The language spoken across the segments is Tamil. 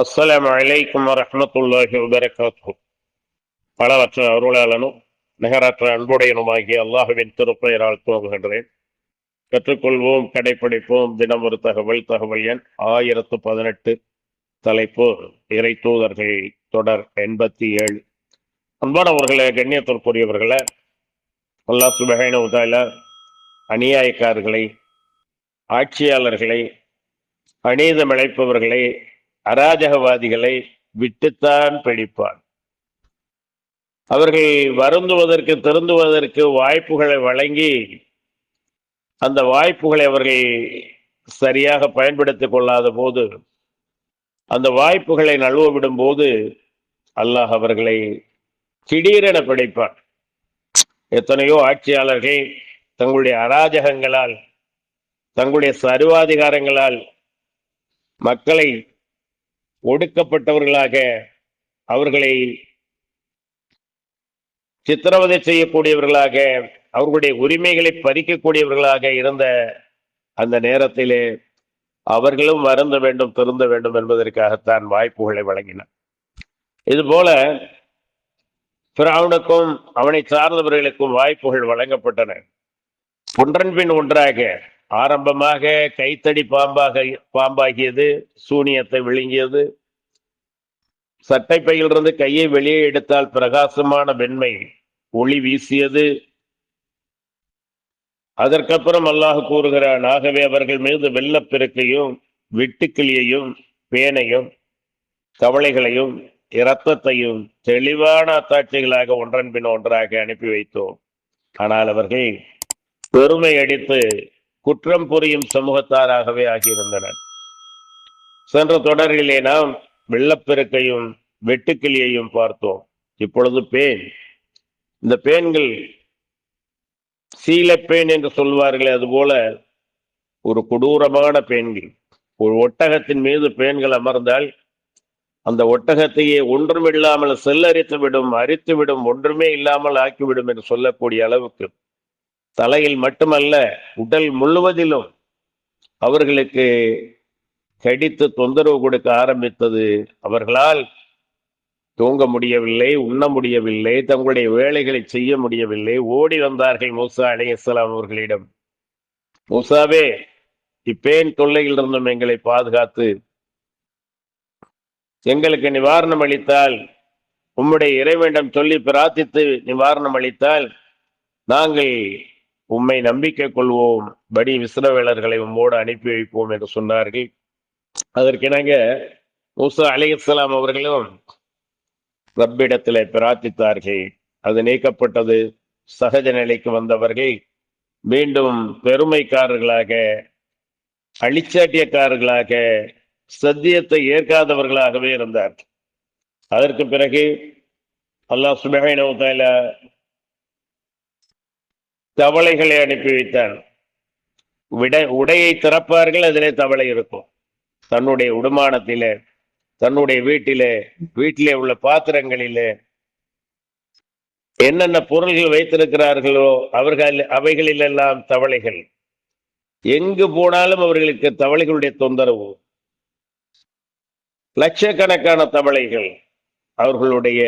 அஸ்ஸலாமு அலைக்கும் வரஹ்மத்துல்லாஹி வபரகாத்துஹு. பலவற்ற அருளாளனும் நிகரற்ற அன்புடையனுமாகிய அல்லாஹுவின் திருப்பெயரால் துவங்குகின்றேன். கற்றுக்கொள்வோம் கடைபிடிப்போம் தினம் ஒரு தகவல் தகவல் எண் ஆயிரத்து பதினெட்டு. தலைப்பு இறை தூதர்கள் தொடர் எண்பத்தி ஏழு. அன்பானவர்களே கண்ணியத்திற்குரியவர்களே அல்லாஹ் சுபஹான உதால அநியாயக்காரர்களை ஆட்சியாளர்களை அநீதம் இழைப்பவர்களை அராஜகவாதிகளை விட்டுத்தான் பிடிப்பார் அவர்கள் வருந்துவதற்கு திருந்துவதற்கு வாய்ப்புகளை வழங்கி அந்த வாய்ப்புகளை அவர்கள் சரியாக பயன்படுத்திக் கொள்ளாத போது அந்த வாய்ப்புகளை நழுவ விடும் போது அல்லாஹ் அவர்களை திடீரென பிடிப்பார் எத்தனையோ ஆட்சியாளர்கள் தங்களுடைய அராஜகங்களால் தங்களுடைய சர்வாதிகாரங்களால் மக்களை ஒடுக்கப்பட்டவர்களாக அவர்களை சித்திரவதை செய்யக்கூடியவர்களாக அவர்களுடைய உரிமைகளை பறிக்கக்கூடியவர்களாக இருந்த அந்த நேரத்திலே அவர்களும் வருந்த வேண்டும் திருந்த வேண்டும் என்பதற்காகத்தான் வாய்ப்புகளை வழங்கினார். இதுபோல பிராவுனுக்கும் அவனை சார்ந்தவர்களுக்கும் வாய்ப்புகள் வழங்கப்பட்டன. ஒன்றன் பின் ஒன்றாக ஆரம்பமாக கைத்தடி பாம்பாக பாம்பாகியது சூனியத்தை விழுங்கியது. சட்டை பையிலிருந்து கையை வெளியே எடுத்தால் பிரகாசமான வெண்மை ஒளி வீசியது. அதற்கப்புறம் அல்லாஹ் கூறுகிறான் ஆகவே அவர்கள் மீது வெள்ளப்பெருக்கையும் வெட்டுக்கிளியையும் பேனையும் கவளைகளையும் இரத்தத்தையும் தெளிவான அத்தாட்சிகளாக ஒன்றன் பின் ஒன்றாக அனுப்பி வைத்தோம். ஆனால் அவர்கள் பெருமை அடித்து குற்றம் புரியும் சமூகத்தாராகவே ஆகியிருந்தனர். சென்ற தொடரிலே நாம் வெள்ளப்பெருக்கையும் வெட்டுக்கிளியையும் பார்த்தோம். இப்பொழுது பேன். இந்த பேன்கள் சீலப்பேன் என்று சொல்வார்களே அதுபோல ஒரு கொடூரமான பேன்கள். ஒரு ஒட்டகத்தின் மீது பேன்கள் அமர்ந்தால் அந்த ஒட்டகத்தையே ஒன்றும் இல்லாமல் செல்லரித்து விடும் அரித்து விடும் ஒன்றுமே இல்லாமல் ஆக்கிவிடும் என்று சொல்லக்கூடிய அளவுக்கு தலையில் மட்டுமல்ல உடல் முழுவதிலும் அவர்களுக்கு கடித்து தொந்தரவு கொடுக்க ஆரம்பித்தது. அவர்களால் தூங்க முடியவில்லை உண்ண முடியவில்லை தங்களுடைய வேலைகளை செய்ய முடியவில்லை. ஓடி வந்தார்கள் மூசா அலையலாம் அவர்களிடம். மூசாவே இப்பேன் தொல்லையிலிருந்தும் எங்களை பாதுகாத்து எங்களுக்கு நிவாரணம் அளித்தால் உம்முடைய இறைவனிடம் சொல்லி பிரார்த்தித்து நிவாரணம் அளித்தால் நாங்கள் உம்மை நம்பிக்கை கொள்வோம். படி விசிறவேலர்களை உம்மோடு அனுப்பி வைப்போம் என்று சொன்னார்கள். அதற்கிணங்க மூசா அலிஸ்லாம் அவர்களும் ரப்பிடத்தில் பிரார்த்தித்தார்கள். அது நீக்கப்பட்டது. சகஜ நிலைக்கு வந்தவர்கள் மீண்டும் பெருமைக்காரர்களாக அழிச்சாட்டியக்காரர்களாக சத்தியத்தை ஏற்காதவர்களாகவே இருந்தார் அதற்கு பிறகு அல்லாஹ் சுபஹான தவளைகளை அனுப்பி வைத்தான் விட உடையை திறப்பார்கள் அதிலே தவளை இருக்கும். தன்னுடைய உடுமானத்திலே தன்னுடைய வீட்டிலே வீட்டிலே உள்ள பாத்திரங்களிலே என்னென்ன பொருள்கள் வைத்திருக்கிறார்களோ அவர்கள் அவைகளிலெல்லாம் தவளைகள். எங்கு போனாலும் அவர்களுக்கு தவளைகளுடைய தொந்தரவு. லட்சக்கணக்கான தவளைகள் அவர்களுடைய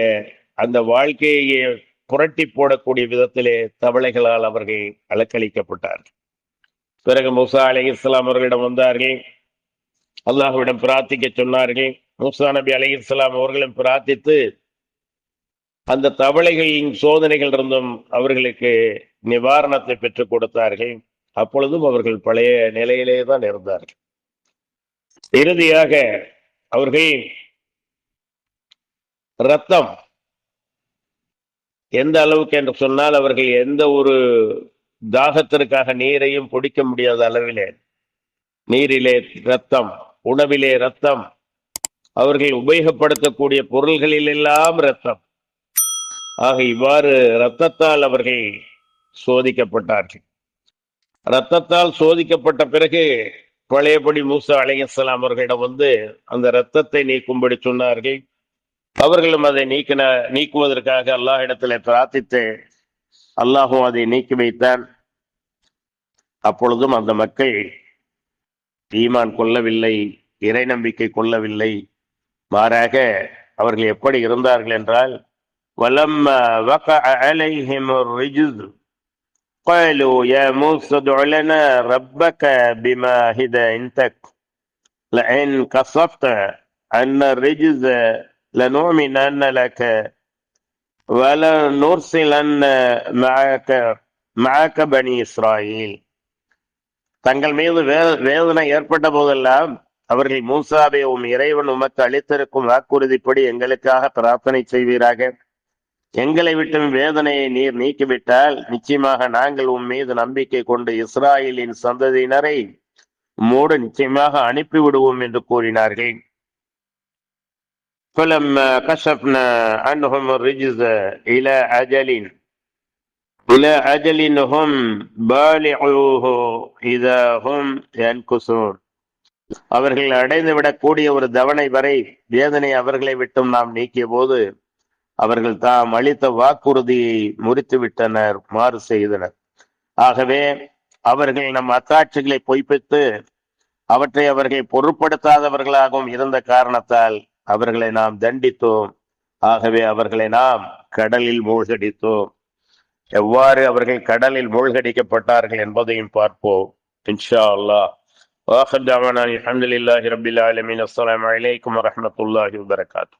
அந்த வாழ்க்கையை புரட்டி போடக்கூடிய விதத்திலே தவளைகளால் அவர்கள் அலக்களிக்கப்பட்டார்கள் பிறகு முசா அலி இஸ்லாம் அவர்களிடம் வந்தார்கள். அல்லாஹுவிடம் பிரார்த்திக்க சொன்னார்கள். முசா நபி அலி இஸ்லாம் அவர்களும் பிரார்த்தித்து அந்த தவளைகளின் சோதனைகள் இருந்தும் அவர்களுக்கு நிவாரணத்தை பெற்றுக் கொடுத்தார்கள். அப்பொழுதும் அவர்கள் பழைய நிலையிலே தான் இருந்தார்கள். இறுதியாக அவர்கள் ரத்தம் எந்த அளவுக்கு என்று சொன்னால் அவர்கள் எந்த ஒரு தாகத்திற்காக நீரையும் குடிக்க முடியாத அளவிலே நீரிலே ரத்தம் உணவிலே ரத்தம் அவர்கள் உபயோகப்படுத்தக்கூடிய பொருள்களில் எல்லாம் ரத்தம் ஆக இவ்வாறு ரத்தத்தால் அவர்கள் சோதிக்கப்பட்டார்கள். ரத்தத்தால் சோதிக்கப்பட்ட பிறகு பழையபடி மூசா அலையசலாம் அவர்களிடம் வந்து அந்த ரத்தத்தை நீக்கும்படி சொன்னார்கள். அவர்களும் அதை நீக்கின நீக்குவதற்காக அல்லாஹ் இடத்துல பிரார்த்தித்து அல்லாஹும் அதை நீக்கி வைத்தான் அப்பொழுதும் அந்த மக்கள் ஈமான் கொள்ளவில்லை இறை நம்பிக்கை கொள்ளவில்லை மாறாக அவர்கள் எப்படி இருந்தார்கள் என்றால் وَلَمَّا وَقَعَ عَلَيْهِمُ الرِّجْزُ قَالُوا يَا مُوسَى ادْعُ لَنَا رَبَّكَ بِمَا هِدَ عِندَكَ لئن كشفت عنا الرجز لنؤمنن لك ولنرسلن معك معك بني இஸ்ராயீல் தங்கள் மீது வே- வேதனை ஏற்பட்ட போதெல்லாம் அவர்கள் மூசாவை உம் இறைவன் உமக்கு அளித்திருக்கும் வாக்குறுதிப்படி எங்களுக்காக பிரார்த்தனை செய்வீராக எங்களை விட்டும் வேதனையை நீர் நீக்கிவிட்டால் நிச்சயமாக நாங்கள் உம் மீது நம்பிக்கை கொண்டு இஸ்ராயலின் சந்ததியினரை உம்மோடு நிச்சயமாக அனுப்பிவிடுவோம் என்று கூறினார்கள் فلما كشفنا عنهم الرجز إلى أجل إلى أجل هم بالغوه إذا هم ينكسون அவர்கள் அடைந்து விடக்கூடிய ஒரு தவணை வரை வேதனை அவர்களை விட்டும் நாம் நீக்கிய போது அவர்கள் தாம் அளித்த வாக்குறுதியை முறித்து விட்டனர் மாறு செய்தனர் ஆகவே அவர்கள் நம் அத்தாட்சிகளை பொய்ப்பித்து அவற்றை அவர்கள் பொருட்படுத்தாதவர்களாகவும் இருந்த காரணத்தால் அவர்களை நாம் தண்டித்தோம் ஆகவே அவர்களை நாம் கடலில் மூழ்கடித்தோம் எவ்வாறு அவர்கள் கடலில் மூழ்கடிக்கப்பட்டார்கள் என்பதையும் பார்ப்போம் இன்ஷா அல்லாஹ் واخر دعوانا الحمد لله رب العالمين السلام عليكم ورحمه الله وبركاته